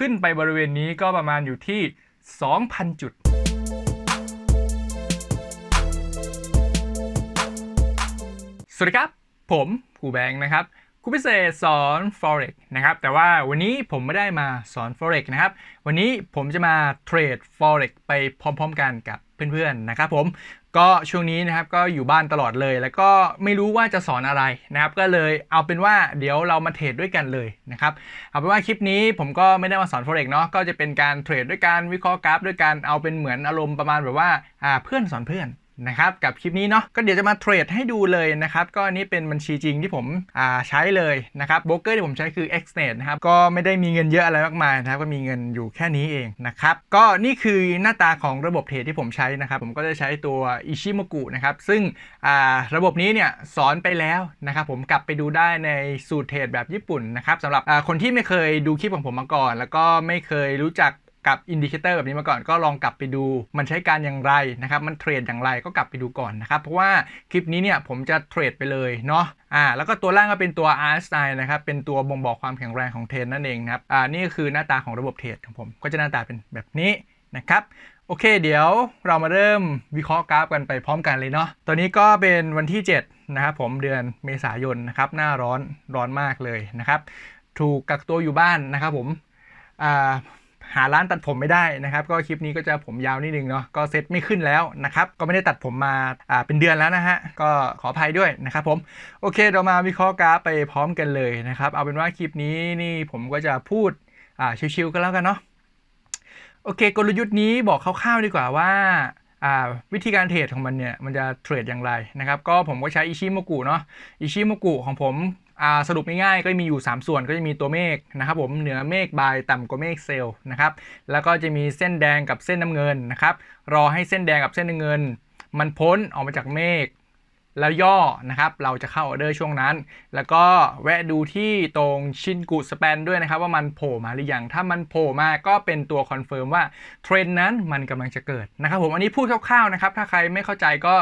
ขึ้นไปบริเวณนี้ก็ประมาณอยู่ที่ 2,000 จุด สวัสดีครับ ผมผูแบงค์นะครับครูพิเศษสอน forex นะครับ แต่ว่าวันนี้ผมไม่ได้มาสอน forex นะครับ วันนี้ผมจะมาเทรด forex ไปพร้อม ๆ กันกับเพื่อนๆนะครับผม ก็ช่วงนี้นะครับก็อยู่บ้านตลอดเลย แล้วก็ไม่รู้ว่าจะสอนอะไรนะครับ ก็เลยเอาเป็นว่าเดี๋ยวเรามาเทรดด้วยกันเลยนะครับเอาเป็นว่าคลิปนี้ผมก็ไม่ได้มาสอน forex เนาะก็จะเป็นการเทรดด้วยการวิเคราะห์กราฟ ด้วยการเอาเป็นเหมือนอารมณ์ประมาณแบบว่าอ่าเพื่อนสอนเพื่อน นะครับกับคลิปนี้เนาะก็เดี๋ยวจะมาเทรดให้ดูเลยนะครับก็อันนี้เป็นบัญชีจริงที่ผมอ่าใช้เลยนะครับโบรกเกอร์ที่ผมใช้คือ Xnet นะครับก็ไม่ได้มีเงินเยอะอะไรมากมายนะครับก็มีเงินอยู่แค่นี้เองนะครับก็นี่คือหน้าตาของระบบเทรดที่ผมใช้นะครับผมก็จะใช้ตัว Ichimoku นะครับซึ่งอ่าระบบนี้เนี่ยสอนไปแล้วนะครับผมกลับไปดูได้ในสูตรเทรดแบบญี่ปุ่นนะครับสำหรับคนที่ไม่เคยดูคลิปของผมมาก่อน แล้วก็ไม่เคยรู้จัก กับอินดิเคเตอร์แบบนี้มาก่อนก็ลองกลับไปดูมันใช้การอย่างไรนะครับ มันเทรดอย่างไรก็กลับไปดูก่อนนะครับ เพราะว่าคลิปนี้เนี่ยผมจะเทรดไปเลยเนาะอ่าแล้วก็ตัวล่างก็เป็นตัว R s i นะครับ เป็นตัวบ่งบอกความแข็งแรงของเทรนนั่นเองครับอ่านี่ก็คือหน้าตาของระบบเทรดของผมก็จะหน้าตาเป็นแบบนี้นะครับโอเค เดี๋ยวเรามาเริ่มวิเคราะห์กราฟกันไปพร้อมกันเลยเนาะตอนนี้ก็เป็นวันที่ 7 นะครับผมเดือนเมษายนนะครับ หน้าร้อนร้อนมากเลยนะครับ ถูกกักตัวอยู่บ้านนะครับผมอ่า หาร้านตัดผมไม่ได้นะครับ ก็คลิปนี้ก็จะผมยาวนิดนึงเนาะก็เซ็ตไม่ขึ้นแล้วนะครับ ก็ไม่ได้ตัดผมมาอ่าเป็นเดือนแล้วนะฮะ ก็ขออภัยด้วยนะครับผมโอเคเรามาวิเคราะห์กราฟไปพร้อมกันเลยนะครับ เอาเป็นว่าคลิปนี้นี่ผมก็จะพูดอ่าชิวๆกันแล้วกันเนาะโอเค กลยุทธ์นี้บอกคร่าวๆดีกว่าว่าอ่าวิธีการเทรดของมันเนี่ย มันจะเทรดอย่างไรนะครับ ก็ผมก็ใช้อิชิโมกุเนาะอิชิโมกุของผม สรุปง่ายๆก็มีอยู่ 3 ส่วนก็จะมีตัวเมฆนะครับผมเหนือเมฆบายต่ำกว่าเมฆเซลล์นะครับแล้วก็จะมีเส้นแดงกับเส้นน้ำเงินนะครับรอให้เส้นแดงกับเส้นน้ำเงิน มันพ้นออกมาจากเมฆ แล้วย่อนะครับ เราจะเข้าออเดอร์ช่วงนั้น แล้วก็แวะดูที่ตรงชินกุสแปนด้วยนะครับ ว่ามันโผล่มาหรือยัง ถ้ามันโผล่มาก็เป็นตัวคอนเฟิร์มว่าเทรนด์นั้นมันกำลังจะเกิดนะครับผม อันนี้พูดคร่าวๆนะครับ ถ้าใครไม่เข้าใจก็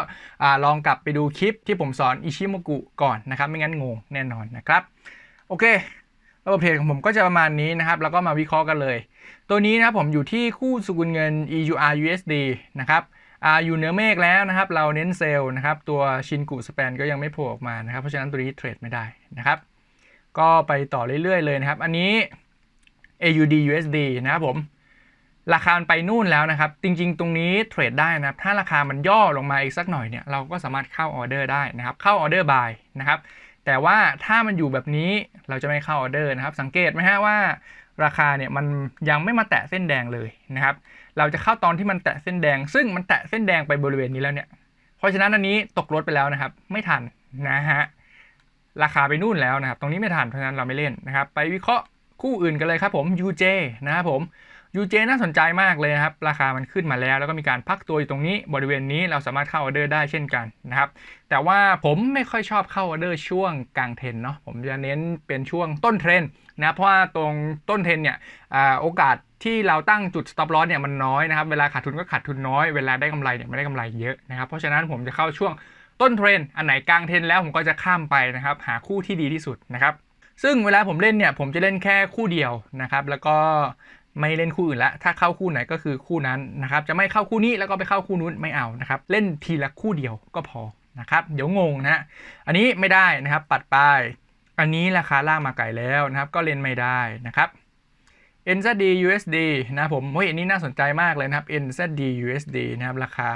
ลองกลับไปดูคลิปที่ผมสอนอิชิโมกุก่อนนะครับ ไม่งั้นงงแน่นอนนะครับ โอเคระบบเทรดของผมก็จะประมาณนี้นะครับ แล้วก็มาวิเคราะห์กันเลย ตัวนี้นะครับผมอยู่ที่คู่สกุลเงิน EUR USD นะครับ อยู่เหนือเมฆแล้วนะครับ เราเน้นเซลล์นะครับ ตัวชินกุสแปนก็ยังไม่โผล่ออกมานะครับ เพราะฉะนั้นตัวนี้เทรดไม่ได้นะครับ ก็ไปต่อเรื่อยๆเลยนะครับ อันนี้ AUD USD นะครับผม ราคามันไปนู่นแล้วนะครับ จริงๆ ตรงนี้เทรดได้นะครับ ถ้าราคามันย่อลงมาอีกสักหน่อยเนี่ยเราก็สามารถเข้าออเดอร์ได้นะครับ เข้าออเดอร์บายนะครับ แต่ว่าถ้ามันอยู่แบบนี้เราจะไม่เข้าออเดอร์นะครับ สังเกตไหมฮะว่าราคาเนี่ยมันยังไม่มาแตะเส้นแดงเลยนะครับ เราจะเข้าตอนที่มันแตะเส้นแดง ซึ่งมันแตะเส้นแดงไปบริเวณนี้แล้วเนี่ย เพราะฉะนั้นอันนี้ตกรถไปแล้วนะครับ ไม่ทันนะฮะราคาไปนู่นแล้วนะครับ ตรงนี้ไม่ทันเพราะฉะนั้นเราไม่เล่นนะครับ ไปวิเคราะห์คู่อื่นกันเลยครับผม UJ นะครับผม UJ น่าสนใจมากเลยนะครับ ราคามันขึ้นมาแล้ว แล้วก็มีการพักตัวอยู่ตรงนี้บริเวณนี้เราสามารถเข้าออเดอร์ได้เช่นกันนะครับ แต่ว่าผมไม่ค่อยชอบเข้าออเดอร์ช่วงกลางเทรนเนาะผมจะเน้นเป็นช่วงต้นเทรนนะเพราะว่าตรงต้นเทรนเนี่ยอโอกาส ที่เราตั้งจุด stop loss เนี่ยมันน้อยนะครับ เวลาขาดทุนก็ขาดทุนน้อย เวลาได้กำไรเนี่ยไม่ได้กำไรเยอะนะครับ เพราะฉะนั้นผมจะเข้าช่วงต้นเทรนอันไหนกลางเทรนแล้วผมก็จะข้ามไปนะครับ หาคู่ที่ดีที่สุดนะครับ ซึ่งเวลาผมเล่นเนี่ยผมจะเล่นแค่คู่เดียวนะครับ แล้วก็ไม่เล่นคู่อื่นละ ถ้าเข้าคู่ไหนก็คือคู่นั้นนะครับ จะไม่เข้าคู่นี้แล้วก็ไปเข้าคู่นู้นไม่เอานะครับ เล่นทีละคู่เดียวก็พอนะครับ เดี๋ยวงงนะอันนี้ไม่ได้นะครับ ปัดไป อันนี้ราคาล่างมาไกลแล้วนะครับ ก็เล่นไม่ได้นะครับ NZD USD นะผมเฮ้ยอันนี้น่าสนใจมากเลยนะครับ NZD USD นะครับราคา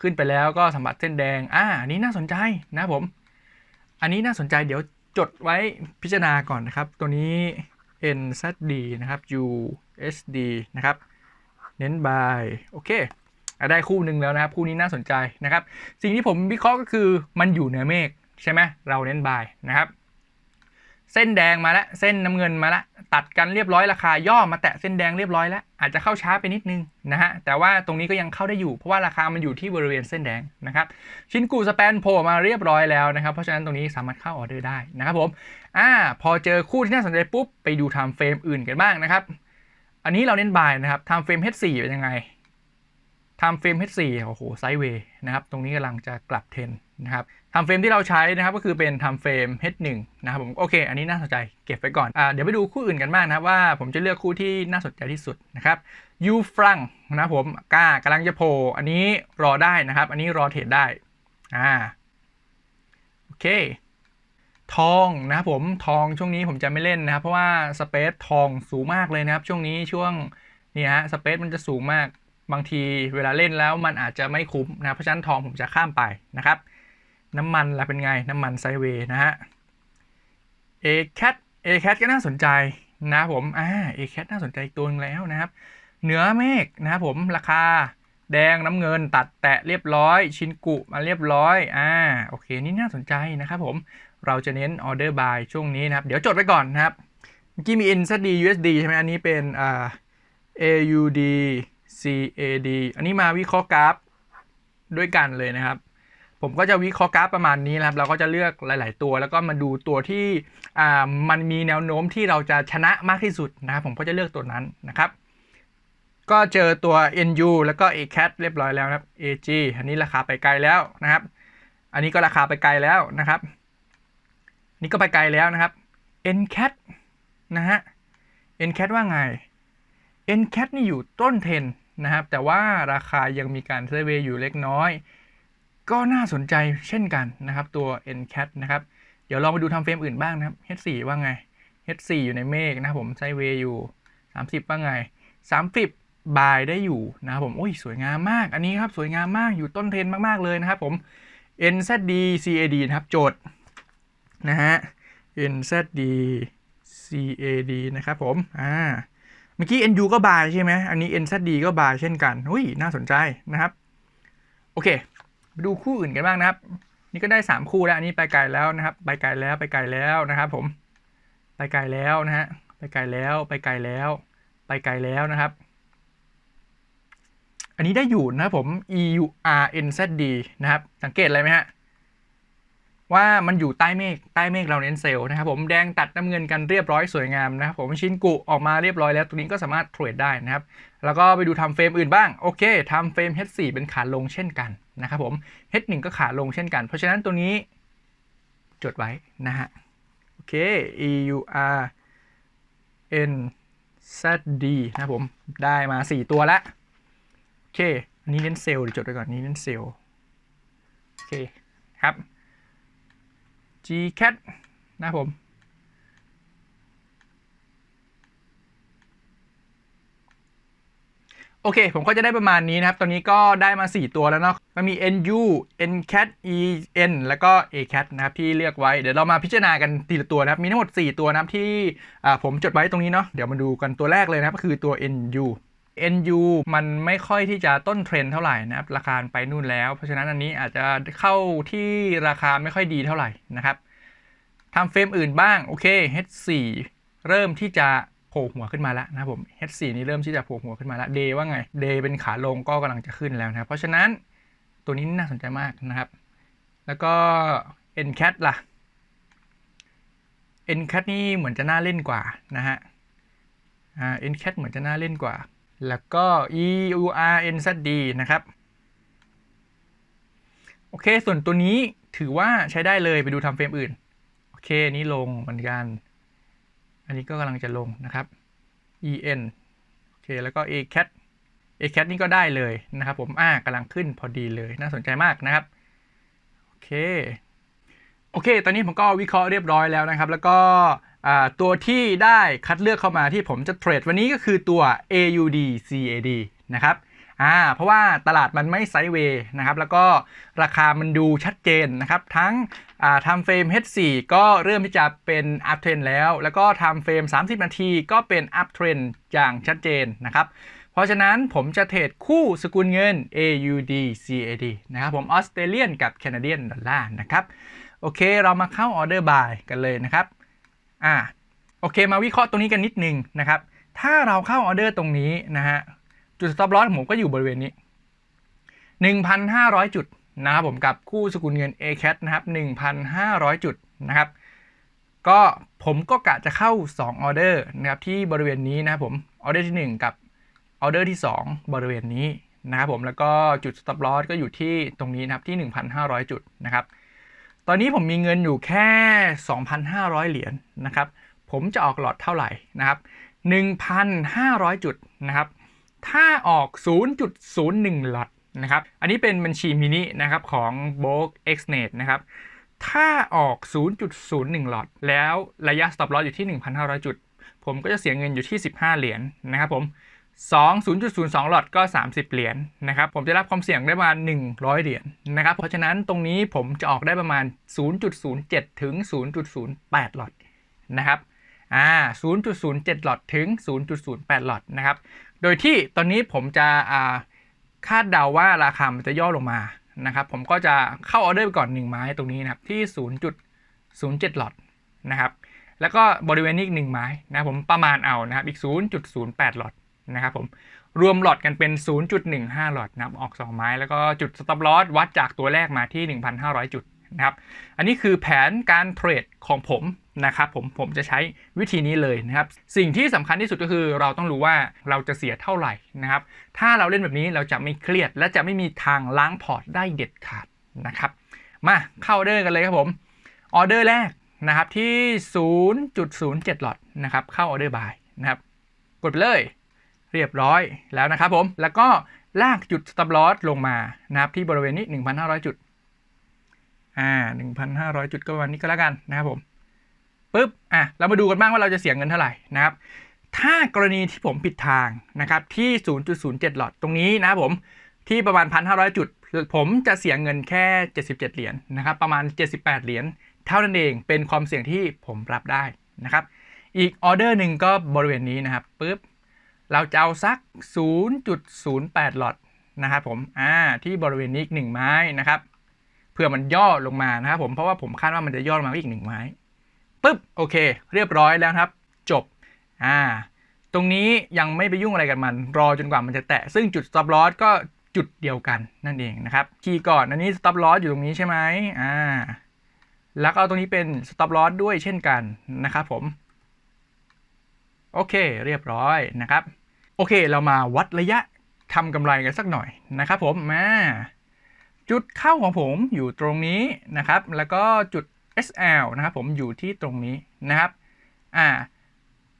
ขึ้นไปแล้วก็สัมผัสเส้นแดง อ่าอันนี้น่าสนใจนะผม อันนี้น่าสนใจเดี๋ยวจดไว้พิจารณาก่อนนะครับ ตัวนี้ NZD นะครับ USD นะครับ เน้น buy โอเคได้คู่หนึ่งแล้วนะครับ คู่นี้น่าสนใจนะครับ สิ่งที่ผมวิเคราะห์ก็คือมันอยู่เหนือเมฆใช่ไหมเราเน้น buy นะครับ เส้นแดงมาแล้วเส้นน้ำเงินมาแล้วตัดกันเรียบร้อยราคาย่อมาแตะเส้นแดงเรียบร้อยแล้วอาจจะเข้าช้าไปนิดนึงนะฮะแต่ว่าตรงนี้ก็ยังเข้าได้อยู่เพราะว่าราคามันอยู่ที่บริเวณเส้นแดงนะครับชินกูสแปนโผล่มาเรียบร้อยแล้วนะครับเพราะฉะนั้นตรงนี้สามารถเข้าออเดอร์ได้นะครับผมอ่าพอเจอคู่ที่น่าสนใจปุ๊บไปดูไทม์เฟรมอื่นกันบ้างนะครับอันนี้เราเน้นบายนะครับไทม์เฟรม H4 เป็นยังไงไทม์เฟรม H4 โอ้โหไซด์เวย์นะครับตรงนี้กำลังจะกลับเทรน นะครับทำเฟรมที่เราใช้นะครับก็คือเป็นทำเฟรม H1 นะครับผมโอเค อันนี้น่าสนใจเก็บไว้ก่อนอ่าเดี๋ยวไปดูคู่อื่นกันบ้างนะครับว่าผมจะเลือกคู่ที่น่าสนใจที่สุดนะครับยูฟรังนะครับผมกล้ากำลังจะโผล่อันนี้รอได้นะครับ อันนี้รอเทรดได้อ่าโอเค ทองนะครับผมทองช่วงนี้ผมจะไม่เล่นนะครับ เพราะว่าสเปซทองสูงมากเลยนะครับ ช่วงนี้ช่วงนี่ฮะสเปซมันจะสูงมากบางทีเวลาเล่นแล้วมันอาจจะไม่คุ้มนะเพราะฉะนั้นทองผมจะข้ามไปนะครับ น้ำมันล่ะเป็นไง น้ำมันไซเวย์นะฮะ a c a t a c a t ก็น่าสนใจนะผม อ่า a c a t น่าสนใจตัวนึงแล้วนะครับ เหนือเมฆนะครับผม ราคาแดงน้ำเงินตัดแตะเรียบร้อย ชินกุมาเรียบร้อย อ่า โอเค นี่น่าสนใจนะครับผม เราจะเน้นออเดอร์บายช่วงนี้นะครับ เดี๋ยวจดไว้ก่อนนะครับ เมื่อกี้มี NZD USD ใช่ไหมอันนี้เป็นอ่า AUD CAD อันนี้มาวิเคราะห์กราฟด้วยกันเลยนะครับ ผมก็จะวิเคราะห์กราฟประมาณนี้นะครับ เราก็จะเลือกหลาย ๆ ตัว แล้วก็มาดูตัวที่อ่ามันมีแนวโน้มที่เราจะชนะมากที่สุดนะครับผมก็จะเลือกตัวนั้นนะครับ ก็เจอตัว NU แล้วก็ ACAT เรียบร้อยแล้วนะครับ AG อันนี้ราคาไปไกลแล้วนะครับ อันนี้ก็ราคาไปไกลแล้วนะครับนนี้ก็ไปไกลแล้วนะครับ NCAT นะฮะ NCAT ว่าไง NCAT นี่อยู่ต้นเทรนนะครับ แต่ว่าราคายังมีการเซเวย์อยู่เล็กน้อย ก็น่าสนใจเช่นกันนะครับ ตัว NCAT นะครับ เดี๋ยวลองไปดูทำเฟรมอื่นบ้างนะครับ H4 ว่าไง H4 อยู่ในเมฆนะครับผมไซเวย์อยู่ 30 ว่าไง 30 บายได้อยู่นะครับผมโอ้ยสวยงามมาก อันนี้ครับสวยงามมากอยู่ต้นเทรนมาก ๆ เลยนะครับผม NZD CAD นะครับโจทย์นะฮะ NZD CAD นะครับผม อ่า เมื่อกี้ NU ก็บายใช่ไหม อันนี้ NZD ก็บายเช่นกัน อุ้ย น่าสนใจนะครับ โอเค ดูคู่อื่นกันบ้างนะครับ นี่ก็ได้ 3 คู่แล้วอันนี้ไปไกลแล้วนะครับ ไปไกลแล้วไปไกลแล้วนะครับ ผม ไปไกลแล้วนะฮะไปไกลแล้วไปไกลแล้ว ไปไกลแล้วนะครับ อันนี้ได้อยู่นะครับผม E U R N Z D นะครับ สังเกตอะไรไหมฮะ ว่ามันอยู่ใต้เมฆใต้เมฆเราเน้นเซลล์นะครับผมแดงตัดน้ำเงินกันเรียบร้อยสวยงามนะครับผมชิ้นกุออกมาเรียบร้อยแล้วตัวนี้ก็สามารถเทรดได้นะครับแล้วก็ไปดูทำเฟรมอื่นบ้างโอเคทำเฟรม H4 เป็นขาลงเช่นกันนะครับผม H1 ก็ขาลงเช่นกัน เพราะฉะนั้นตัวนี้จดไว้นะฮะโอเค E U R N Z D นะครับผมได้มา 4 ตัวล้วโอเคอันนี้เน้นเซลล์จดไว้ก่อนนี้เน้นเซลล์โอเคครับ GCAT นะผม โอเค ผมก็จะได้ประมาณนี้นะครับ ตอนนี้ก็ได้มา 4 ตัวแล้วเนาะ มันมี NU NCAT EN แล้วก็ ACAT นะครับที่เลือกไว้ เดี๋ยวเรามาพิจารณากันทีละตัวนะครับ มีทั้งหมด 4 ตัวนะครับที่ผมจดไว้ตรงนี้เนาะ เดี๋ยวมาดูกันตัวแรกเลยนะครับก็คือตัว NU NU มันไม่ค่อยที่จะต้นเทรนเท่าไหร่นะครับ ราคาไปนู่นแล้ว เพราะฉะนั้นอันนี้อาจจะเข้าที่ราคาไม่ค่อยดีเท่าไหร่นะครับทำเฟรมอื่นบ้าง โอเค H4 เริ่มที่จะโผล่หัวขึ้นมาแล้วนะครับผม H4 นี้เริ่มที่จะโผล่หัวขึ้นมาแล้ว Day ว่าไง Day เป็นขาลงก็กำลังจะขึ้นแล้วนะเพราะฉะนั้นตัวนี้น่าสนใจมากนะครับ แล้วก็ NCAT ล่ะ NCAT นี่เหมือนจะน่าเล่นกว่านะฮะอ่า NCAT เหมือนจะน่าเล่นกว่า แล้วก็ EURNZD นะครับ โอเค ส่วนตัวนี้ถือว่าใช้ได้เลยไปดูทำเฟรมอื่น โอเค นี่ลงเหมือนกัน อันนี้ก็กำลังจะลงนะครับ EN โอเค แล้วก็ ACAT ACAT นี่ก็ได้เลยนะครับ ผม อ่ากำลังขึ้นพอดีเลย น่าสนใจมากนะครับ โอเค โอเค ตอนนี้ผมก็วิเคราะห์เรียบร้อยแล้วนะครับ แล้วก็ ตัวที่ได้คัดเลือกเข้ามาที่ผมจะเทรดวันนี้ก็คือตัว AUD CAD นะครับอ่าเพราะว่าตลาดมันไม่ไซด์เวย์นะครับ แล้วก็ราคามันดูชัดเจนนะครับ ทั้งทำเฟรม H4 ก็เริ่มที่จะเป็นอัพเทรนแล้ว แล้วก็ทำเฟรม 30 นาทีก็เป็นอัพเทรนอย่างชัดเจนนะครับ เพราะฉะนั้นผมจะเทรดคู่สกุลเงิน AUD CAD นะครับผมออสเตรเลียนกับแคนาเดียนดอลลาร์นะครับ โอเคเรามาเข้าออเดอร์บายกันเลยนะครับ อ่าโอเคมาวิเคราะห์ตรงนี้กันนิดนึงนะครับ ถ้าเราเข้าออเดอร์ตรงนี้นะฮะ จุด stop loss ผมก็อยู่บริเวณนี้ 1,500 จุดนะครับผมกับคู่สกุลเงิน ACAT นะครับ 1,500 จุดนะครับ ก็ผมก็กะจะเข้า 2 ออเดอร์นะครับที่บริเวณนี้นะครับผม ออเดอร์ที่ 1 กับออเดอร์ที่ 2 บริเวณนี้นะครับผม แล้วก็จุด stop loss ก็อยู่ที่ตรงนี้นะครับที่ 1,500 จุดนะครับ ตอนนี้ผมมีเงินอยู่แค่ 2,500 เหรียญนะครับ ผมจะออกหลอดเท่าไหร่นะครับ 1,500 จุดนะครับ ถ้าออก 0.01 หลอดนะครับ อันนี้เป็นบัญชีมินินะครับของ b o k Xnet นะครับ ถ้าออก 0.01 หลอด แล้วระยะ stop loss อยู่ที่ 1,500 จุด ผมก็จะเสียเงินอยู่ที่ 15 เหรียญนะครับผม 2 0.02หลอดก็ 30 เหรียญนะครับ ผมจะรับความเสี่ยงได้ประมาณ 100 เหรียญนะครับ เพราะฉะนั้นตรงนี้ผมจะออกได้ประมาณ 0.07 ถึง 0.08 หลอดนะครับ อ่า 0.07 หลอดถึง 0.08 หลอดนะครับ โดยที่ตอนนี้ผมจะอ่าคาดเดาว่าราคามันจะย่อลงมานะครับ ผมก็จะเข้าออเดอร์ไปก่อน 1 ไม้ตรงนี้นะครับที่ 0.07 หลอดนะครับ แล้วก็บริเวณนี้อีก1ไม้นะครับผมประมาณเอานะครับอีก 0.08 หลอด นะครับผมรวมหลอดกันเป็น 0.15 หลอดนับออก 2 ไม้ แล้วก็จุด stop loss วัดจากตัวแรกมาที่ 1,500 จุดนะครับ อันนี้คือแผนการเทรดของผมนะครับผมผมจะใช้วิธีนี้เลยนะครับ สิ่งที่สำคัญที่สุดก็คือเราต้องรู้ว่าเราจะเสียเท่าไหร่นะครับ ถ้าเราเล่นแบบนี้เราจะไม่เครียด และจะไม่มีทางล้างพอร์ตได้เด็ดขาดนะครับ มาเข้าออเดอร์กันเลยครับผมออเดอร์แรกนะครับที่ 0.07 หลอดนะครับเข้าออเดอร์บายนะครับกดไปเลย เรียบร้อยแล้วนะครับผม แล้วก็ลากจุด stop loss ลงมานะครับที่บริเวณนี้ 1,500 จุด อ่า 1,500 จุดก็ประมาณนี้ก็แล้วกันนะครับผมปุ๊บ อะ เรามาดูกันบ้างว่าเราจะเสียเงินเท่าไหร่นะครับ ถ้ากรณีที่ผมผิดทางนะครับที่ 0.07 หลอดตรงนี้นะครับผมที่ประมาณ 1,500 จุด ผมจะเสียเงินแค่ 77 เหรียญนะครับ ประมาณ 78 เหรียญเท่านั้นเองเป็นความเสี่ยงที่ผมรับได้นะครับ อีกออเดอร์หนึ่งก็บริเวณนี้นะครับปุ๊บ เราจะเอาสัก 0.08 หลอดนะครับผมอ่าที่บริเวณนี้อีกหนึ่งไม้นะครับเพื่อมันย่อลงมานะครับผมเพราะว่าผมคาดว่ามันจะย่อลงมาอีกหนึ่งไม้ปึ๊บโอเค เรียบร้อยแล้วครับ จบอ่าตรงนี้ยังไม่ไปยุ่งอะไรกับมัน รอจนกว่ามันจะแตะ ซึ่งจุด stop loss ก็จุดเดียวกันนั่นเองนะครับคีย์ก่อนอันนี้ stop loss อยู่ตรงนี้ใช่ไหมอ่าแล้วก็เอาตรงนี้เป็น stop loss ด้วยเช่นกันนะครับผม โอเค เรียบร้อยนะครับ โอเค เรามาวัดระยะทำกำไรกันสักหน่อยนะครับผมมาจุดเข้าของผมอยู่ตรงนี้นะครับ แล้วก็จุด SL นะครับผมอยู่ที่ตรงนี้นะครับอ่า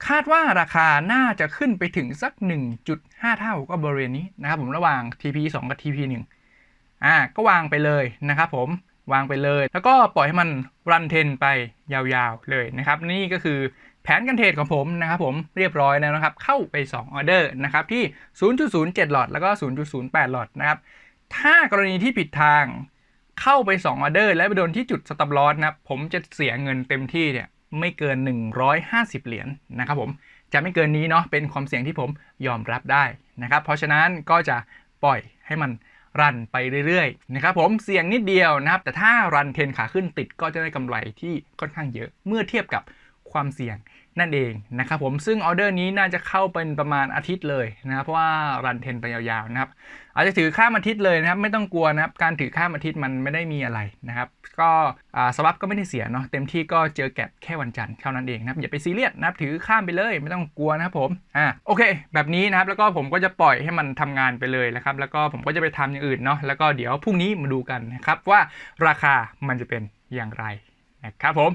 คาดว่าราคาน่าจะขึ้นไปถึงสัก 1.5 เท่าก็บริเวณนี้นะครับผมระหว่าง TP 2 กับ TP 1อ่าก็วางไปเลยนะครับผมวางไปเลย แล้วก็ปล่อยให้มันรันเทนไปยาวๆเลยนะครับ นี่ก็คือ แผนการเทรดของผมนะครับผมเรียบร้อยแล้วนะครับ เข้าไป 2 ออเดอร์นะครับที่ 0.07 หลอดแล้วก็ 0.08 หลอดนะครับ ถ้ากรณีที่ผิดทางเข้าไป 2 ออเดอร์ และไปโดนที่จุดสต็อปลอสนะครับผมจะเสียเงินเต็มที่เนี่ยไม่เกิน 150 เหรียญนะครับผมจะไม่เกินนี้เนาะเป็นความเสี่ยงที่ผมยอมรับได้นะครับ เพราะฉะนั้นก็จะปล่อยให้มันรันไปเรื่อยๆนะครับผมเสี่ยงนิดเดียวนะครับ แต่ถ้ารันเทรนขาขึ้นติดก็จะได้กำไรที่ค่อนข้างเยอะเมื่อเทียบกับ ความเสี่ยงนั่นเองนะครับผมซึ่งออเดอร์นี้น่าจะเข้าเป็นประมาณอาทิตย์เลยนะครับเพราะว่ารันเทนไปยาวๆนะครับอาจจะถือข้ามอาทิตย์เลยนะครับไม่ต้องกลัวนะครับการถือข้ามอาทิตย์มันไม่ได้มีอะไรนะครับก็สวับก็ไม่ได้เสียเนาะเต็มที่ก็เจอแก็บแค่วันจันทร์เท่านั้นเองนะครับอย่าไปซีเรียสนะครับถือข้ามไปเลยไม่ต้องกลัวนะครับผมอ่าโอเค แบบนี้นะครับแล้วก็ผมก็จะปล่อยให้มันทำงานไปเลยนะครับแล้วก็ผมก็จะไปทำอย่างอื่นเนาะแล้วก็เดี๋ยวพรุ่งนี้มาดูกันนะครับว่าราคามันจะเป็นอย่างไรนะครับผม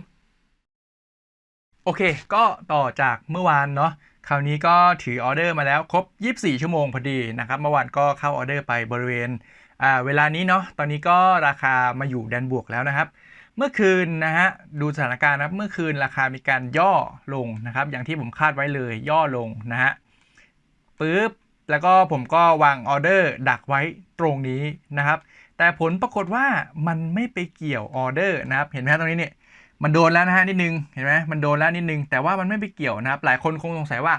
โอเค ก็ต่อจากเมื่อวานเนาะคราวนี้ก็ถือออเดอร์มาแล้วครบ 24 ชั่วโมงพอดีนะครับเมื่อวานก็เข้าออเดอร์ไปบริเวณอ่าเวลานี้เนาะตอนนี้ก็ราคามาอยู่แดนบวกแล้วนะครับ เมื่อคืนนะฮะดูสถานการณ์นะครับเมื่อคืนราคามีการย่อลงนะครับ อย่างที่ผมคาดไว้เลยย่อลงนะฮะปึ๊บแล้วก็ผมก็วางออเดอร์ดักไว้ตรงนี้นะครับ แต่ผลปรากฏว่ามันไม่ไปเกี่ยวออเดอร์นะครับ เห็นไหมตรงนี้เนี่ย มันโดนแล้วนะฮะนิดนึงเห็นไหมมันโดนแล้วนิดนึง แต่ว่ามันไม่ไปเกี่ยวนะครับ หลายคนคงสงสัยว่า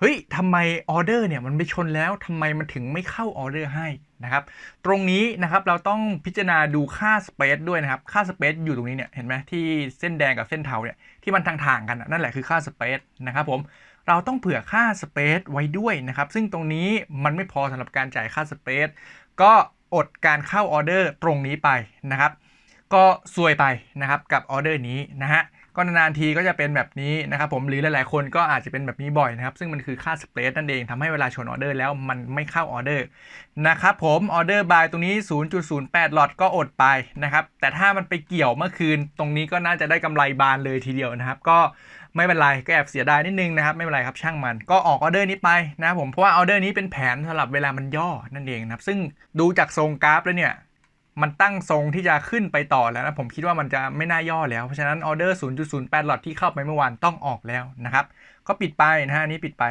เฮ้ยทำไมออเดอร์เนี่ยมันไปชนแล้วทำไมมันถึงไม่เข้าออเดอร์ให้นะครับ ตรงนี้นะครับเราต้องพิจารณาดูค่าสเปซด้วยนะครับ ค่าสเปซอยู่ตรงนี้เนี่ยเห็นไหมที่เส้นแดงกับเส้นเทาเนี่ยที่มันทางๆกันนั่นแหละคือค่าสเปซนะครับผมเราต้องเผื่อค่าสเปซไว้ด้วยนะครับ ซึ่งตรงนี้มันไม่พอสำหรับการจ่ายค่าสเปซก็อดการเข้าออเดอร์ตรงนี้ไปนะครับ ก็ซวยไปนะครับกับออเดอร์นี้นะฮะก็นานๆทีก็จะเป็นแบบนี้นะครับผมหรือหลายๆคนก็อาจจะเป็นแบบนี้บ่อยนะครับ ซึ่งมันคือค่าสเปรดนั่นเองทำให้เวลาชนออเดอร์แล้วมันไม่เข้าออเดอร์นะครับผมออเดอร์บายตรงนี้ 0.08 หลอดก็อดไปนะครับ แต่ถ้ามันไปเกี่ยวเมื่อคืนตรงนี้ก็น่าจะได้กำไรบานเลยทีเดียวนะครับ ก็ไม่เป็นไรก็แอบเสียดายนิดนึงนะครับไม่เป็นไรครับช่างมันก็ออกออเดอร์นี้ไปนะครับผมเพราะว่าออเดอร์นี้เป็นแผนสำหรับเวลามันย่อนั่นเองนะครับซึ่งดูจากทรงกราฟแล้วเนี่ย มันตั้งทรงที่จะขึ้นไปต่อแล้วนะผมคิดว่ามันจะไม่น่าย่อแล้ว เพราะฉะนั้นออเดอร์ 0.08 หลอดที่เข้าไปเมื่อวานต้องออกแล้วนะครับ ก็ปิดไปนะฮะนนี้ปิดไป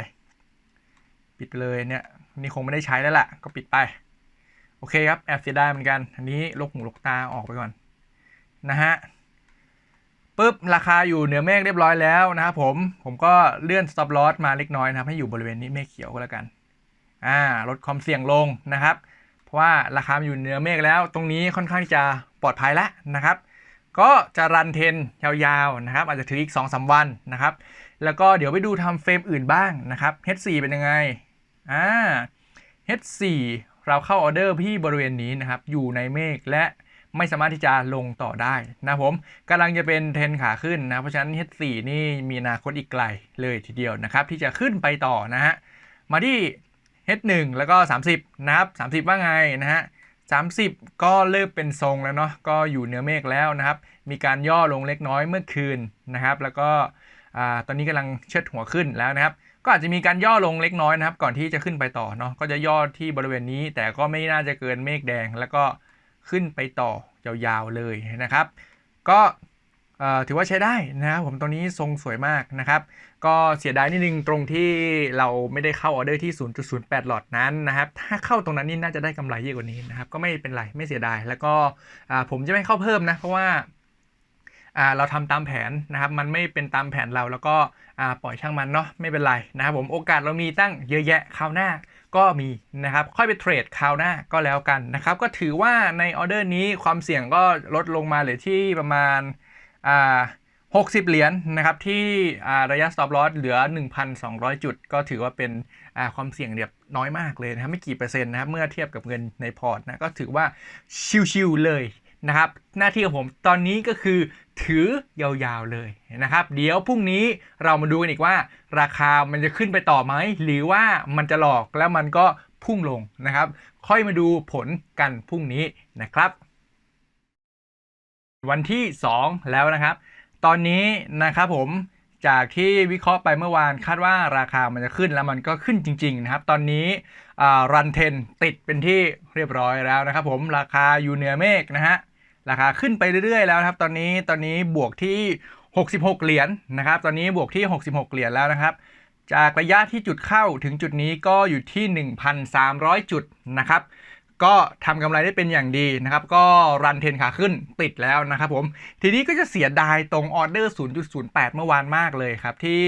ปิดไปเลยเนี่ยนี่คงไม่ได้ใช้แล้วล่ะ ก็ปิดไป โอเคครับแอบเสียดายเหมือนกัน อันนี้ลกหูลกตาออกไปก่อนนะฮะปุ๊บราคาอยู่เหนือเมฆเรียบร้อยแล้วนะครับผมผมก็เลื่อน stop loss มาเล็กน้อยนะครับให้อยู่บริเวณนี้เมฆเขียวก็แล้วกันอ่าลดความเสี่ยงลงนะครับ เพราะว่าราคาอยู่เหนือเมฆแล้ว ตรงนี้ค่อนข้างจะปลอดภัยแล้วนะครับ ก็จะรันเทนยาวๆนะครับ อาจจะถืออีก 2-3 วันนะครับ แล้วก็เดี๋ยวไปดูทำเฟรมอื่นบ้างนะครับ H4 เป็นยังไงอ่า H4 เราเข้าออเดอร์ที่บริเวณนี้นะครับ อยู่ในเมฆและไม่สามารถที่จะลงต่อได้นะผมกำลังจะเป็นเทรนขาขึ้นนะ เพราะฉะนั้น H4 นี่มีอนาคตอีกไกลเลยทีเดียวนะครับ ที่จะขึ้นไปต่อนะฮะ มาที่ H1 แล้วก็ 30 นะครับ30 ว่าไงนะฮะ30 ก็เริ่มเป็นทรงแล้วเนาะก็อยู่เหนือเมฆแล้วนะครับ มีการย่อลงเล็กน้อยเมื่อคืนนะครับ แล้วก็ตอนนี้กำลังเชิดหัวขึ้นแล้วนะครับ ก็อาจจะมีการย่อลงเล็กน้อยนะครับ ก่อนที่จะขึ้นไปต่อเนาะก็จะย่อที่บริเวณนี้ แต่ก็ไม่น่าจะเกินเมฆแดง แล้วก็ขึ้นไปต่อยาวๆเลยนะครับ ก็ถือว่าใช้ได้นะครับผมตรงนี้ทรงสวยมากนะครับ ก็เสียดายนิดนึงตรงที่เราไม่ได้เข้าออเดอร์ที่ 0.08 หลอดนั้นนะครับ ถ้าเข้าตรงนั้นนี่น่าจะได้กำไรเยอะกว่านี้นะครับ ก็ไม่เป็นไรไม่เสียดาย แล้วก็ผมจะไม่เข้าเพิ่มนะ เพราะว่าเราทำตามแผนนะครับ มันไม่เป็นตามแผนเราแล้วก็ปล่อยช่างมันเนาะไม่เป็นไรนะครับผมโอกาสเรามีตั้งเยอะแยะคราวหน้าก็มีนะครับ ค่อยไปเทรดคราวหน้าก็แล้วกันนะครับ ก็ถือว่าในออเดอร์นี้ความเสี่ยงก็ลดลงมาเหลือที่ประมาณอ่า 60 เหรียญนนะครับที่ระยะ stop loss เหลือ 1,200 จุด ก็ถือว่าเป็นความเสี่ยงเดียบน้อยมากเลยนะครับไม่กี่เปอร์เซ็นต์นะครับเมื่อเทียบกับเงินในพอร์ตนะก็ถือว่าชิวๆเลยนะครับหน้าที่ของผมตอนนี้ก็คือถือยาวๆเลยนะครับ เดี๋ยวพรุ่งนี้เรามาดูกันอีกว่า ราคามันจะขึ้นไปต่อไหม หรือว่ามันจะหลอกแล้วมันก็พุ่งลงนะครับ ค่อยมาดูผลกันพรุ่งนี้นะครับ วันที่ 2 แล้วนะครับ ตอนนี้นะครับผมจากที่วิเคราะห์ไปเมื่อวานคาดว่าราคามันจะขึ้นแล้วมันก็ขึ้นจริง ๆ นะครับ ตอนนี้รันเทนติดเป็นที่เรียบร้อยแล้วนะครับผมราคาอยู่เหนือเมฆนะฮะราคาขึ้นไปเรื่อยๆแล้วนะครับ ตอนนี้ตอนนี้บวกที่ 66 เหรียญนะครับ ตอนนี้บวกที่ 66 เหรียญแล้วนะครับ จากระยะที่จุดเข้าถึงจุดนี้ก็อยู่ที่ 1,300 จุดนะครับ ก็ทำกำไรได้เป็นอย่างดีนะครับ ก็รันเทนขาขึ้นติดแล้วนะครับผม ทีนี้ก็จะเสียดายตรงออเดอร์ 0.08 เมื่อวานมากเลยครับ ที่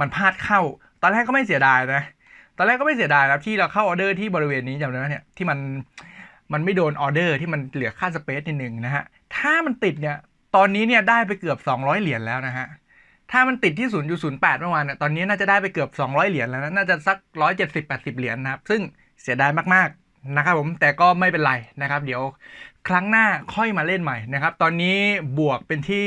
มันพลาดเข้า ตอนแรกก็ไม่เสียดายนะ ตอนแรกก็ไม่เสียดายนะที่เราเข้าออเดอร์ที่บริเวณนี้จำได้ไหมเนี่ยที่มันมันไม่โดนออเดอร์ที่มันเหลือค่าสเปซนิดหนึ่งนะฮะถ้ามันติดเนี่ยตอนนี้เนี่ยได้ไปเกือบ 200 เหรียญแล้วนะฮะถ้ามันติดที่ 0.08 เมื่อวานเนี่ยตอนนี้น่าจะได้ไปเกือบ 200 เหรียญแล้วนะน่าจะสัก 170-80 เหรียญนะครับซึ่งเสียดายมากๆ นะครับผมแต่ก็ไม่เป็นไรนะครับ เดี๋ยวครั้งหน้าค่อยมาเล่นใหม่นะครับ ตอนนี้บวกเป็นที่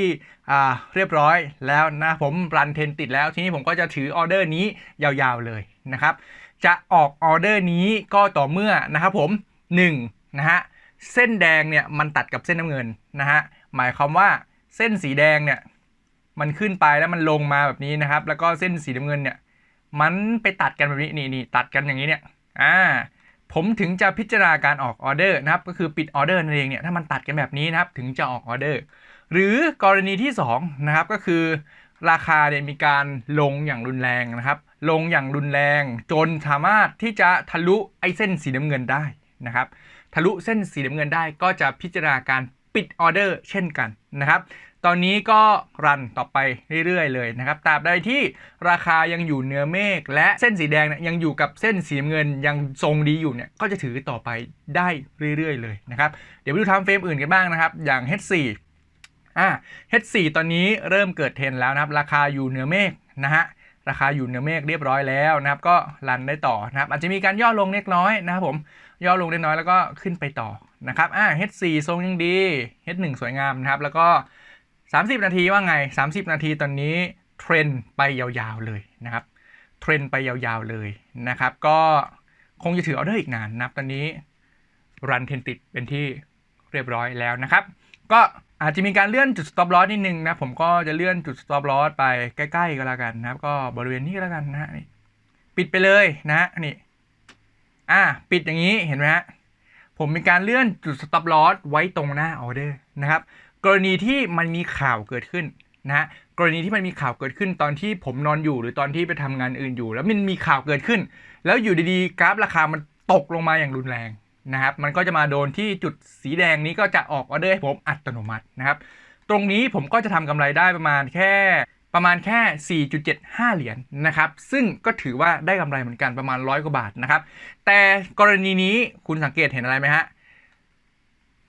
เรียบร้อยแล้วนะผมรันเทนติดแล้วทีนี้ผมก็จะถือออเดอร์นี้ยาวๆเลยนะครับ จะออกออเดอร์นี้ก็ต่อเมื่อนะครับผม1นะฮะเส้นแดงเนี่ยมันตัดกับเส้นน้ำเงินนะฮะหมายความว่าเส้นสีแดงเนี่ยมันขึ้นไปแล้วมันลงมาแบบนี้นะครับ แล้วก็เส้นสีน้ำเงินเนี่ยมันไปตัดกันแบบนี้นี่นี่ตัดกันอย่างนี้เนี่ยอ่า ผมถึงจะพิจารณาการออกออเดอร์นะครับ ก็คือปิดออเดอร์นั่นเองเนี่ยถ้ามันตัดกันแบบนี้นะครับ ถึงจะออกออเดอร์ หรือกรณีที่2นะครับก็คือ ราคาเนี่ยมีการลงอย่างรุนแรงนะครับ ลงอย่างรุนแรง จนสามารถที่จะทะลุไอ้เส้นสีน้ำเงินได้นะครับ ทะลุเส้นสีน้ำเงินได้ก็จะพิจารณาการปิดออเดอร์เช่นกันนะครับ ตอนนี้ก็รันต่อไปเรื่อยๆเลยนะครับตราบใดที่ราคายังอยู่เหนือเมฆและเส้นสีแดงเนี่ยยังอยู่กับเส้นสีเงินยังทรงดีอยู่เนี่ยก็จะถือต่อไปได้เรื่อยๆเลยนะครับเดี๋ยวไปดูทำเฟรมอื่นกันบ้างนะครับ อย่าง H4 อ่า H4 ตอนนี้เริ่มเกิดเทรนแล้วนะครับ ราคาอยู่เหนือเมฆนะฮะราคาอยู่เหนือเมฆเรียบร้อยแล้วนะครับก็รันได้ต่อนะครับอาจจะมีการย่อลงเล็กน้อยนะครับผมย่อลงเล็กน้อยแล้วก็ขึ้นไปต่อนะครับอ่า H4 ทรงยังดี H1 สวยงามนะครับแล้วก็ 30 นาทีว่าไง 30 นาทีตอนนี้เทรนไปยาวๆเลยนะครับ เทรนไปยาวๆเลยนะครับ ก็คงจะถือออเดอร์อีกนานนะครับตอนนี้รันเทนติดเป็นที่เรียบร้อยแล้วนะครับ ก็อาจจะมีการเลื่อนจุด stop loss นิดนึงนะ ผมก็จะเลื่อนจุด stop loss ไปใกล้ๆก็แล้วกันนะครับ ก็บริเวณนี้ก็แล้วกันนะนี่ปิดไปเลยนะฮะนี่อ่าปิดอย่างนี้เห็นไหมฮะผมมีการเลื่อนจุด stop loss ไว้ตรงหน้าออเดอร์นะครับ กรณีที่มันมีข่าวเกิดขึ้นนะฮะกรณีที่มันมีข่าวเกิดขึ้นตอนที่ผมนอนอยู่หรือตอนที่ไปทำงานอื่นอยู่ แล้วมันมีข่าวเกิดขึ้น แล้วอยู่ดีๆ กราฟราคามันตกลงมาอย่างรุนแรงนะครับ มันก็จะมาโดนที่จุดสีแดงนี้ก็จะออกออเดอร์ให้ผมอัตโนมัตินะครับ ตรงนี้ผมก็จะทำกำไรได้ประมาณแค่ประมาณแค่ 4.75 เหรียญนะครับ ซึ่งก็ถือว่าได้กำไรเหมือนกันประมาณร้อยกว่าบาทนะครับ แต่กรณีนี้คุณสังเกตเห็นอะไรไหมฮะ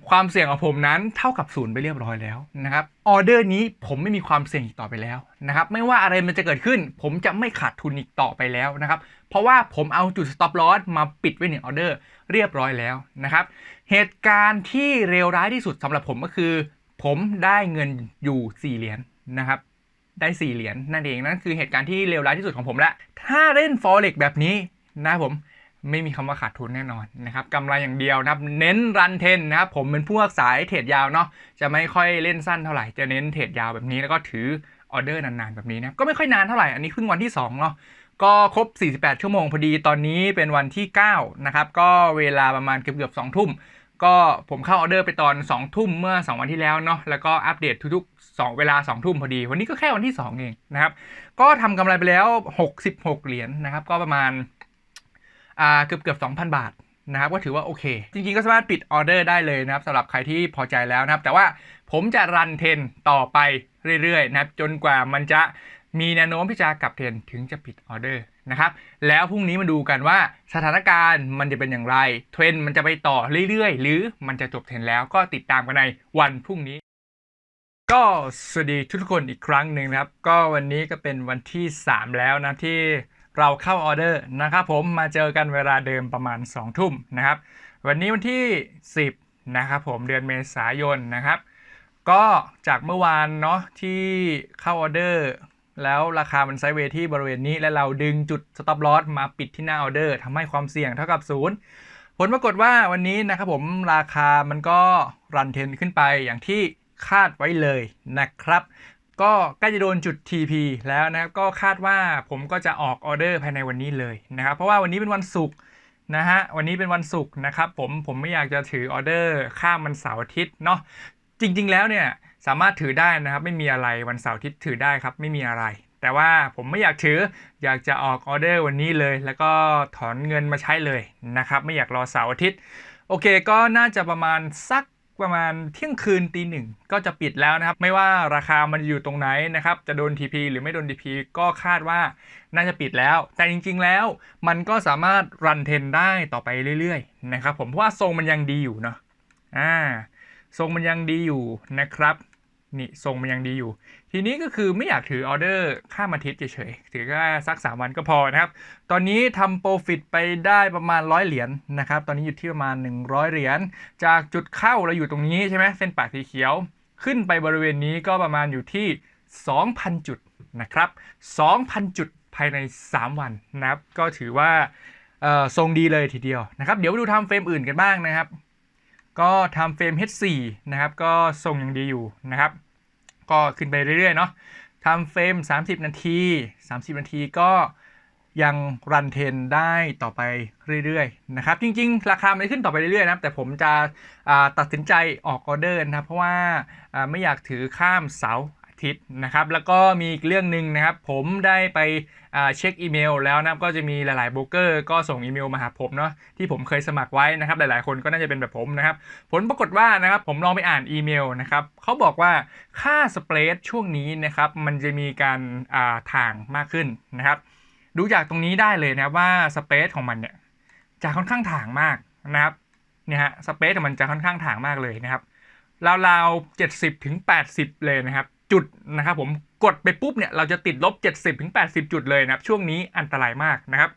ความเสี่ยงของผมนั้นเท่ากับศูนย์ไปเรียบร้อยแล้วนะครับออเดอร์นี้ผมไม่มีความเสี่ยงอีกต่อไปแล้วนะครับไม่ว่าอะไรมันจะเกิดขึ้น ผมจะไม่ขาดทุนอีกต่อไปแล้วนะครับเพราะว่าผมเอาจุด stop loss มาปิดไว้ในออเดอร์เรียบร้อยแล้วนะครับเหตุการณ์ที่เลวร้ายที่สุดสำหรับผมก็คือ ผมได้เงินอยู่4เหรียญนะครับได้4เหรียญนั่นเองนั่นคือเหตุการณ์ที่เลวร้ายที่สุดของผมล้วถ้าเล่น forex แบบนี้นะผม ไม่มีคำว่าขาดทุนแน่นอนนะครับกำไรอย่างเดียวนะครับ เน้นรันเทนนะครับผมเป็นพวกสายเทรดยาวเนาะจะไม่ค่อยเล่นสั้นเท่าไหร่จะเน้นเทรดยาวแบบนี้แล้วก็ถือออเดอร์นานๆแบบนี้นะก็ไม่ค่อยนานเท่าไหร่อันนี้เพิ่งวันที่2เนาะก็ครบ 48 ชั่วโมงพอดีตอนนี้เป็นวันที่9นะครับก็เวลาประมาณเกือบเกือบ2ทุ่มก็ผมเข้าออเดอร์ไปตอน 2 ทุ่มเมื่อ 2 วันที่แล้วเนาะแล้วก็อัปเดตทุกๆ 2 เวลา 2 ทุ่มพอดี วันนี้ก็แค่วันที่ 2 เองนะครับก็ทำกำไรไปแล้ว 66 เหรียญนะครับก็ประมาณ อ่าเกือบเกือบ2,000บาทนะครับก็ถือว่าโอเค จริงๆก็สามารถปิดออเดอร์ได้เลยนะครับสำหรับใครที่พอใจแล้วนะครับ แต่ว่าผมจะรันเทรนต่อไปเรื่อยๆนะครับจนกว่ามันจะมีแนวโน้มที่จะกลับเทรนถึงจะปิดออเดอร์นะครับแล้วพรุ่งนี้มาดูกันว่าสถานการณ์มันจะเป็นอย่างไร เทรนมันจะไปต่อเรื่อยๆ หรือมันจะจบเทรนแล้วก็ติดตามกันในวันพรุ่งนี้ ก็สวัสดีทุกคนอีกครั้งหนึ่งนะครับ ก็วันนี้ก็เป็นวันที่ 3 แล้วนะที่ เราเข้าออเดอร์นะครับผมมาเจอกันเวลาเดิมประมาณ 2 ทุ่มนะครับ วันนี้วันที่ 10 นะครับผมเดือนเมษายนนะครับ ก็จากเมื่อวานเนาะที่เข้าออเดอร์แล้วราคามันไซด์เวย์ที่บริเวณนี้และเราดึงจุด stop loss มาปิดที่หน้าออเดอร์ทำให้ความเสี่ยงเท่ากับศูนย์ผลปรากฏว่าวันนี้นะครับผมราคามันก็รันเทนขึ้นไปอย่างที่คาดไว้เลยนะครับ ก็ใกล้จะโดนจุด TP แล้วนะครับก็คาดว่าผมก็จะออกออเดอร์ภายในวันนี้เลยนะครับ เพราะว่าวันนี้เป็นวันศุกร์นะฮะวันนี้เป็นวันศุกร์นะครับผมผมไม่อยากจะถือออเดอร์ข้ามวันเสาร์อาทิตย์เนาะจริง ๆ แล้วเนี่ยสามารถถือได้นะครับ ไม่มีอะไรวันเสาร์อาทิตย์ถือได้ครับไม่มีอะไร แต่ว่าผมไม่อยากถืออยากจะออกออเดอร์วันนี้เลย แล้วก็ถอนเงินมาใช้เลยนะครับ ไม่อยากรอเสาร์อาทิตย์โอเค ก็น่าจะประมาณสัก ประมาณเที่ยงคืนตีหนึ่งก็จะปิดแล้วนะครับ ไม่ว่าราคามันอยู่ตรงไหนนะครับ จะโดน TP หรือไม่โดน TP ก็คาดว่าน่าจะปิดแล้ว แต่จริง ๆ แล้วมันก็สามารถรันเทนได้ต่อไปเรื่อยๆนะครับผมเพราะว่าทรงมันยังดีอยู่เนาะอ่าทรงมันยังดีอยู่นะครับ นี่ทรงมันยังดีอยู่ ทีนี้ก็คือไม่อยากถือออเดอร์ข้ามอาทิตย์เฉยๆ ถือแค่สัก 3 วันก็พอนะครับ ตอนนี้ทำโปรฟิตไปได้ประมาณ 100 เหรียญนนะครับ ตอนนี้อยู่ที่ประมาณ 100 เหรียญ จากจุดเข้าเราอยู่ตรงนี้ใช่ไหมเส้นปากสีเขียว ขึ้นไปบริเวณนี้ก็ประมาณอยู่ที่ 2,000 จุดนะครับ 2,000 จุดภายใน 3 วันนะครับ ก็ถือว่าทรงดีเลยทีเดียวนะครับ เดี๋ยวไปดูทำเฟรมอื่นกันบ้างนะครับ ก็ทำเฟรม H4 นะครับ ก็ทรงยังดีอยู่นะครับ ก็ขึ้นไปเรื่อยๆเนาะทำเฟรม 30 นาที 30 นาทีก็ยังรันเทนได้ต่อไปเรื่อยๆนะครับ จริงๆ ราคาไม่ขึ้นต่อไปเรื่อยๆนะครับแต่ผมจะตัดสินใจออกออเดอร์นะครับ เพราะว่าไม่อยากถือข้ามเสา ทิตย์นะครับ แล้วก็มีอีกเรื่องหนึ่งนะครับ ผมได้ไปเช็คอีเมลแล้วนะก็จะมีหลายๆโบรกเกอร์ก็ส่งอีเมลมาหาผมเนาะที่ผมเคยสมัครไว้นะครับ หลายๆคนก็น่าจะเป็นแบบผมนะครับ ผลปรากฏว่านะครับผมลองไปอ่านอีเมลนะครับเขาบอกว่าค่าสเปรดช่วงนี้นะครับมันจะมีการาถ่างมากขึ้นนะครับ ดูจากตรงนี้ได้เลยนะว่าสเปซของมันเนี่ยจะค่อนข้างถ่างมากนะครับเนี่ยฮะสเปซของมันจะค่อนข้างถ่างมากเลยนะครับราวๆเจ็ดสิบถึงแปดสิบเลยนะครับ จุดนะครับผมกดไปปุ๊บเนี่ยเราจะติดลบ 70ถึง80 จุดเลยนะครับช่วงนี้อันตรายมากนะครับ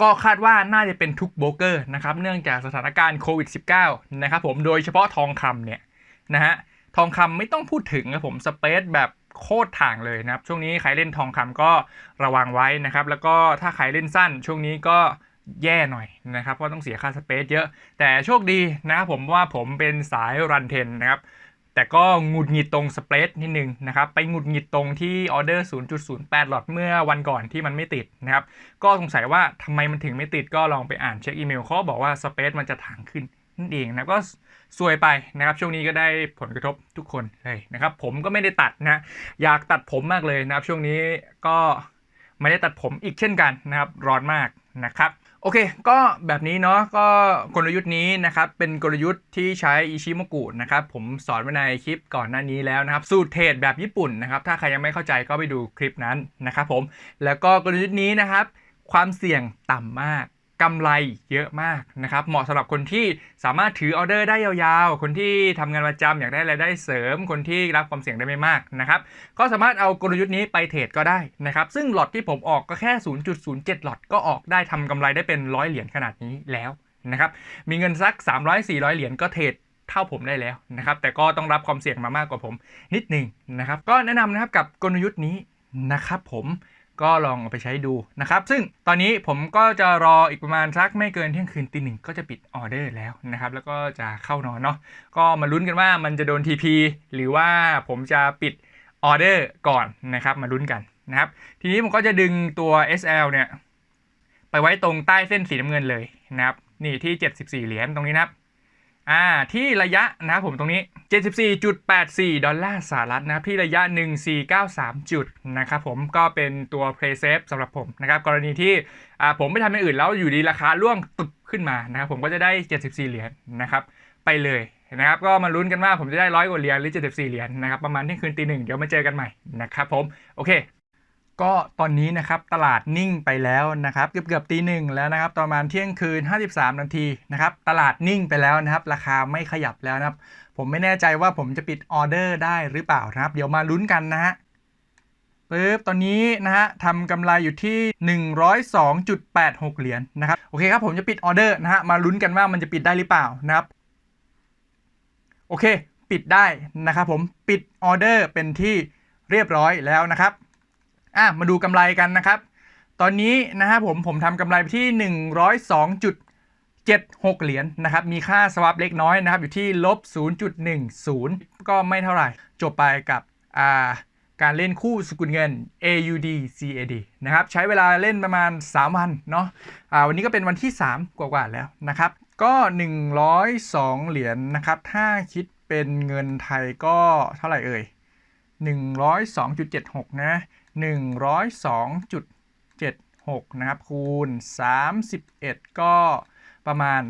ก็คาดว่าน่าจะเป็นทุกโบรกเกอร์นะครับเนื่องจากสถานการณ์โควิด -19 นะครับผมโดยเฉพาะทองคำเนี่ยนะฮะทองคำไม่ต้องพูดถึงนะผมสเปซแบบโคตรถ่างเลยนะครับช่วงนี้ใครเล่นทองคำก็ระวังไว้นะครับแล้วก็ถ้าใครเล่นสั้น ช่วงนี้ก็แย่หน่อยนะครับเพราะต้องเสียค่าสเปซเยอะ แต่โชคดีนะครับผมว่าผมเป็นสายรันเทนนะครับ แต่ก็หงุดหงิดตรงสเปรดนิดนึงนะครับ ไปหงุดหงิดตรงที่ออเดอร์ 0.08 หลอดเมื่อวันก่อนที่มันไม่ติดนะครับ ก็สงสัยว่าทำไมมันถึงไม่ติดก็ลองไปอ่านเช็คอีเมลเขาบอกว่าสเปซมันจะถางขึ้นนั่นเองนะก็ซวยไปนะครับ ช่วงนี้ก็ได้ผลกระทบทุกคนเลยนะครับ ผมก็ไม่ได้ตัดนะ อยากตัดผมมากเลยนะครับ ช่วงนี้ก็ไม่ได้ตัดผมอีกเช่นกันนะครับ ร้อนมากนะครับ โอเค ก็แบบนี้เนาะ ก็กลยุทธ์นี้นะครับ เป็นกลยุทธ์ที่ใช้อิชิโมกุนะครับ ผมสอนไว้ในคลิปก่อนหน้านี้แล้วนะครับ สูตรเทรดแบบญี่ปุ่นนะครับ ถ้าใครยังไม่เข้าใจก็ไปดูคลิปนั้นนะครับผม แล้วก็กลยุทธ์นี้นะครับ ความเสี่ยงต่ำมาก กำไรเยอะมากนะครับ เหมาะสำหรับคนที่สามารถถือออเดอร์ได้ยาวๆ คนที่ทำงานประจำอยากได้รายได้เสริม คนที่รับความเสี่ยงได้ไม่มากนะครับก็สามารถเอากลยุทธ์นี้ไปเทรดก็ได้นะครับ ซึ่งหลอดที่ผมออกก็แค่ 0.07 หลอดก็ออกได้ทำกำไรได้เป็นร้อยเหรียญขนาดนี้แล้วนะครับมีเงินสัก 300-400 เหรียญก็เทรดเท่าผมได้แล้วนะครับ แต่ก็ต้องรับความเสี่ยงมามากกว่าผมนิดหนึ่งนะครับ ก็แนะนำนะครับกับกลยุทธ์นี้นะครับผม ก็ลองเอาไปใช้ดูนะครับ ซึ่งตอนนี้ผมก็จะรออีกประมาณสักไม่เกินเที่ยงคืนตีหนึ่งก็จะปิดออเดอร์แล้วนะครับ แล้วก็จะเข้านอนเนาะก็มาลุ้นกันว่ามันจะโดน TP หรือว่าผมจะปิดออเดอร์ก่อนนะครับ มาลุ้นกันนะครับ ทีนี้ผมก็จะดึงตัว SL เนี่ย ไปไว้ตรงใต้เส้นสีน้ำเงินเลยนะครับ นี่ที่ 74 เหรียญตรงนี้นะครับ อ่าที่ระยะนะครับผมตรงนี้ 74.84 ดอลลาร์สหรัฐนะครับที่ระยะ 1493 จุดนะครับผมก็เป็นตัว Play Safe สำหรับผมนะครับกรณีที่อ่าผมไม่ทำอย่างอื่นแล้วอยู่ดีราคาร่วงตึบขึ้นมานะครับผมก็จะได้ 74 เหรียญนะครับไปเลยนะครับก็มาลุ้นกันว่าผมจะได้ร้อยกว่าเหรียญหรือ 74 เหรียญนะครับประมาณเที่ยงคืนตีหนึ่งเดี๋ยวมาเจอกันใหม่นะครับผมโอเค ก็ตอนนี้นะครับตลาดนิ่งไปแล้วนะครับเกือบเกือบตีหนึ่งแล้วนะครับประมาณเที่ยงคืน 53 นาทีนะครับตลาดนิ่งไปแล้วนะครับ ราคาไม่ขยับแล้วนะครับ ผมไม่แน่ใจว่าผมจะปิดออเดอร์ได้หรือเปล่านะครับ เดี๋ยวมาลุ้นกันนะฮะปึ๊บตอนนี้นะฮะทำกำไรอยู่ที่ 102.86 เหรียญนะครับโอเคครับผมจะปิดออเดอร์นะฮะมาลุ้นกันว่ามันจะปิดได้หรือเปล่านะครับโอเค ปิดได้นะครับผมปิดออเดอร์เป็นที่เรียบร้อยแล้วนะครับ อะมาดูกำไรกันนะครับ ตอนนี้นะครับผมผมทำกำไรไปที่ 102.76 เหรียญนะครับ มีค่าสว a p เล็กน้อยนะครับ อยู่ที่ลบ 0.10 ก็ไม่เท่าไหร่ จบไปกับอ่าการเล่นคู่สกุลเงิน AUD CAD นะครับ ใช้เวลาเล่นประมาณ 3 วันเนาะอ่าวันนี้ก็เป็นวันที่ 3 กว่าๆแล้วนะครับ ก็ 102 เหรียญนะครับ ถ้าคิดเป็นเงินไทยก็เท่าไหร่เอ่ย102.76 นะ 102.76 นะครับ คูณ 31 ก็ประมาณ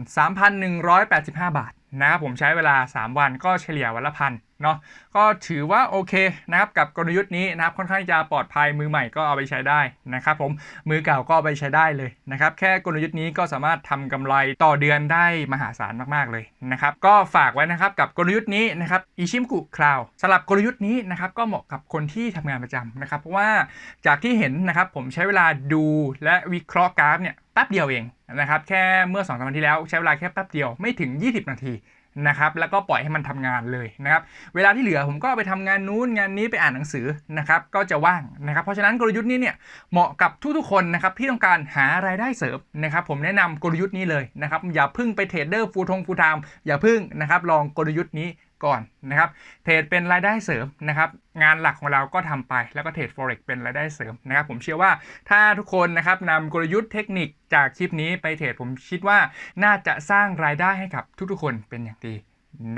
3,185 บาทนะครับผมใช้เวลา 3 วันก็เฉลี่ยวันละพัน เนาะก็ถือว่าโอเคนะครับกับกลยุทธ์นี้นะครับค่อนข้างจะปลอดภัยมือใหม่ก็เอาไปใช้ได้นะครับผมมือเก่าก็เอาไปใช้ได้เลยนะครับแค่กลยุทธ์นี้ก็สามารถทำกำไรต่อเดือนได้มหาศาลมากๆเลยนะครับก็ฝากไว้นะครับกับกลยุทธ์นี้นะครับอิชิมกุคลาวสำหรับกลยุทธ์นี้นะครับก็เหมาะกับคนที่ทำงานประจำนะครับเพราะว่าจากที่เห็นนะครับผมใช้เวลาดูและวิเคราะห์กราฟเนี่ยแป๊บเดียวเองนะครับแค่เมื่อ2อสวันที่แล้วใช้เวลาแค่แป๊บเดียวไม่ถึง 20 นาที นะครับแล้วก็ปล่อยให้มันทำงานเลยนะครับเวลาที่เหลือผมก็ไปทำงานนู้นงานนี้ไปอ่านหนังสือนะครับก็จะว่างนะครับ เพราะฉะนั้นกลยุทธ์นี้เนี่ยเหมาะกับทุกๆคนนะครับที่ต้องการหารายได้เสริมนะครับผมแนะนำกลยุทธ์นี้เลยนะครับอย่าพึ่งไปเทรดเดอร์ฟูทงฟูทามอย่าพึ่งนะครับลองกลยุทธ์นี้ ก่อนนะครับเทรดเป็นรายได้เสริมนะครับงานหลักของเราก็ทำไปแล้วก็เทรด forex เป็นรายได้เสริมนะครับผมเชื่อว่าถ้าทุกคนนะครับนำกลยุทธ์เทคนิคจากคลิปนี้ไปเทรดผมคิดว่าน่าจะสร้างรายได้ให้กับทุกๆคนเป็นอย่างดี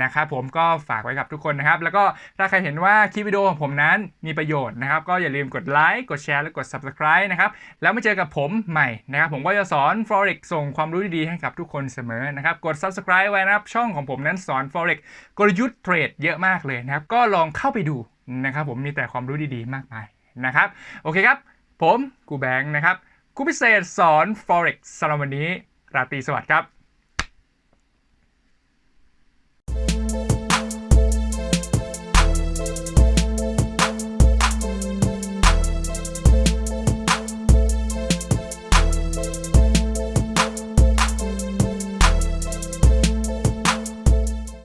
นะครับผมก็ฝากไว้กับทุกคนนะครับ แล้วก็ถ้าใครเห็นว่าคลิปวิดีโอของผมนั้นมีประโยชน์นะครับ ก็อย่าลืมกดไลค์กดแชร์และกด Subscribe นะครับ แล้วมาเจอกับผมใหม่นะครับ ผมก็จะสอน forex ส่งความรู้ดีๆให้กับทุกคนเสมอนะครับ กด Subscribe ไว้นะครับ ช่องของผมนั้นสอน forex กลยุทธ์เทรดเยอะมากเลยนะครับ ก็ลองเข้าไปดูนะครับผมมีแต่ความรู้ดีๆ มากมายนะครับ โอเคครับ ผมกูแบงค์นะครับครูพิเศษสอน forex สำหรับวันนี้ราตรีสวัสดิ์ครับ